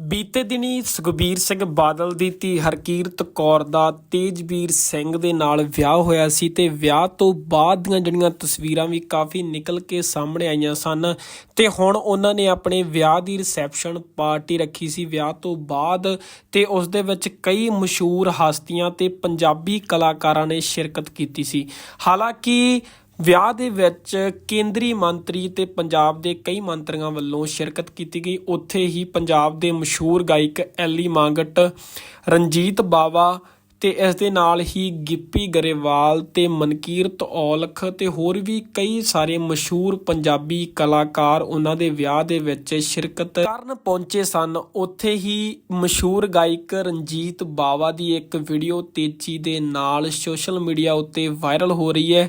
ਬੀਤੇ ਦਿਨੀ ਸੁਖਬੀਰ ਸਿੰਘ ਬਾਦਲ ਦੀ ਧੀ ਹਰਕੀਰਤ ਕੌਰ ਦਾ ਤੇਜਵੀਰ ਸਿੰਘ ਦੇ ਨਾਲ ਵਿਆਹ ਹੋਇਆ ਸੀ ਤੇ ਵਿਆਹ ਤੋਂ ਬਾਅਦ ਦੀਆਂ ਜਿਹੜੀਆਂ ਤਸਵੀਰਾਂ ਵੀ ਕਾਫੀ ਨਿਕਲ ਕੇ ਸਾਹਮਣੇ ਆਈਆਂ ਸਨ ਤੇ ਹੁਣ ਉਹਨਾਂ ਨੇ ਆਪਣੇ ਵਿਆਹ ਦੀ ਰਿਸੈਪਸ਼ਨ ਪਾਰਟੀ ਰੱਖੀ ਸੀ। ਵਿਆਹ ਤੋਂ ਬਾਅਦ ਤੇ ਉਸ ਦੇ ਵਿੱਚ ਕਈ ਮਸ਼ਹੂਰ ਹਸਤੀਆਂ ਤੇ ਪੰਜਾਬੀ ਕਲਾਕਾਰਾਂ ਨੇ ਸ਼ਿਰਕਤ ਕੀਤੀ ਸੀ। ਹਾਲਾਂਕਿ ਵਿਆਹ ਦੇ ਵਿੱਚ ਕੇਂਦਰੀ ਮੰਤਰੀ ਤੇ ਪੰਜਾਬ ਦੇ ਕਈ ਮੰਤਰੀਆਂ ਵੱਲੋਂ ਸ਼ਿਰਕਤ ਕੀਤੀ ਗਈ। ਉੱਥੇ ਹੀ ਪੰਜਾਬ ਦੇ ਮਸ਼ਹੂਰ ਗਾਇਕ ਐਲੀ ਮੰਗਟ, ਰਣਜੀਤ ਬਾਵਾ ਤੇ ਇਸ ਦੇ ਨਾਲ ਹੀ ਗਿੱਪੀ ਗਰੇਵਾਲ ਤੇ ਮਨਕੀਰਤ ਔਲਖ ਤੇ ਹੋਰ ਵੀ ਕਈ ਸਾਰੇ ਮਸ਼ਹੂਰ ਪੰਜਾਬੀ ਕਲਾਕਾਰ ਉਹਨਾਂ ਦੇ ਵਿਆਹ ਦੇ ਵਿੱਚ ਸ਼ਿਰਕਤ ਕਰਨ ਪਹੁੰਚੇ ਸਨ। ਉੱਥੇ ਹੀ ਮਸ਼ਹੂਰ ਗਾਇਕ ਰਣਜੀਤ ਬਾਵਾ ਦੀ ਇੱਕ ਵੀਡੀਓ ਤੇਜ਼ੀ ਦੇ ਨਾਲ ਸੋਸ਼ਲ ਮੀਡੀਆ ਉੱਤੇ ਵਾਇਰਲ ਹੋ ਰਹੀ ਹੈ।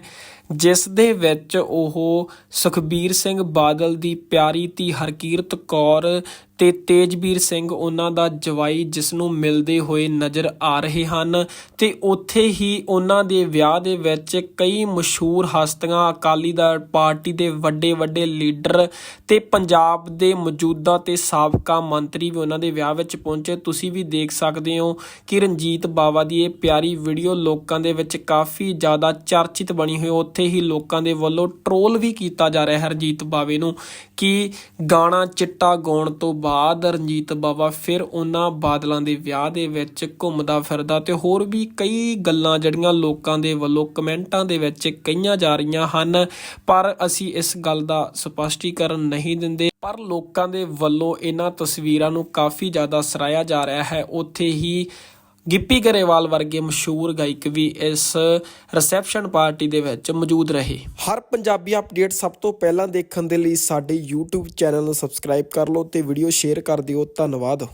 ਜਿਸ ਦੇ ਵਿੱਚ ਉਹ ਸੁਖਬੀਰ ਸਿੰਘ ਬਾਦਲ ਦੀ ਪਿਆਰੀ ਧੀ ਹਰਕੀਰਤ ਕੌਰ ਤੇ ਤੇਜਵੀਰ ਸਿੰਘ ਉਹਨਾਂ ਦਾ ਜਵਾਈ ਜਿਸ ਨੂੰ ਮਿਲਦੇ ਹੋਏ ਨਜ਼ਰ ਆ ਰਹੇ ਹਨ ਤੇ ਉੱਥੇ ਹੀ ਉਹਨਾਂ ਦੇ ਵਿਆਹ ਦੇ ਵਿੱਚ ਕਈ ਮਸ਼ਹੂਰ ਹਸਤੀਆਂ ਅਕਾਲੀ ਦਲ ਪਾਰਟੀ ਦੇ ਵੱਡੇ ਵੱਡੇ ਲੀਡਰ ਤੇ ਪੰਜਾਬ ਦੇ ਮੌਜੂਦਾ ਤੇ ਸਾਬਕਾ ਮੰਤਰੀ ਵੀ ਉਹਨਾਂ ਦੇ ਵਿਆਹ ਵਿੱਚ ਪਹੁੰਚੇ। ਤੁਸੀਂ ਵੀ ਦੇਖ ਸਕਦੇ ਹੋ ਕਿ ਰਣਜੀਤ ਬਾਵਾ ਦੀ ਇਹ ਪਿਆਰੀ ਵੀਡੀਓ ਲੋਕਾਂ ਦੇ ਵਿੱਚ ਕਾਫੀ ਜ਼ਿਆਦਾ ਚਰਚਿਤ ਬਣੀ ਹੋਈ ਉੱਥੇ ਹੀ ਲੋਕਾਂ ਦੇ ਵੱਲੋਂ ਟ੍ਰੋਲ ਵੀ ਕੀਤਾ ਜਾ ਰਿਹਾ ਹੈ ਬਾਵੇ ਨੂੰ, ਕਿ ਗਾਣਾ ਚਿੱਟਾ ਗਾਉਣ ਤੋਂ ਬਾਅਦ ਰਣਜੀਤ ਬਾਵਾ ਫਿਰ ਉਹਨਾਂ ਬਾਦਲਾਂ ਦੇ ਵਿਆਹ ਦੇ ਵਿੱਚ ਘੁੰਮਦਾ ਫਿਰਦਾ ਤੇ ਹੋਰ ਵੀ ਕਈ ਗੱਲਾਂ ਜਿਹੜੀਆਂ ਲੋਕਾਂ ਦੇ ਵੱਲੋਂ ਕਮੈਂਟਾਂ ਦੇ ਵਿੱਚ ਕਹੀਆਂ ਜਾ ਰਹੀਆਂ ਹਨ, ਪਰ ਅਸੀਂ ਇਸ ਗੱਲ ਦਾ ਸਪਸ਼ਟੀਕਰਨ ਨਹੀਂ ਦਿੰਦੇ। ਪਰ ਲੋਕਾਂ ਦੇ ਵੱਲੋਂ ਇਹਨਾਂ ਤਸਵੀਰਾਂ ਨੂੰ ਕਾਫੀ ਜ਼ਿਆਦਾ ਸਰਾਇਆ ਜਾ ਰਿਹਾ ਹੈ। ਉੱਥੇ ਹੀ ਗਿੱਪੀ ਗਰੇਵਾਲ ਵਰਗੇ ਮਸ਼ਹੂਰ ਗਾਇਕ ਵੀ ਇਸ ਰਿਸੈਪਸ਼ਨ ਪਾਰਟੀ ਦੇ ਵਿੱਚ ਮੌਜੂਦ ਰਹੇ। ਹਰ ਪੰਜਾਬੀ ਅਪਡੇਟ ਸਭ ਤੋਂ ਪਹਿਲਾਂ ਦੇਖਣ ਦੇ ਲਈ ਸਾਡੇ YouTube ਚੈਨਲ ਨੂੰ ਸਬਸਕ੍ਰਾਈਬ ਕਰ ਲਓ ਤੇ ਵੀਡੀਓ ਸ਼ੇਅਰ ਕਰ ਦਿਓ। ਧੰਨਵਾਦ।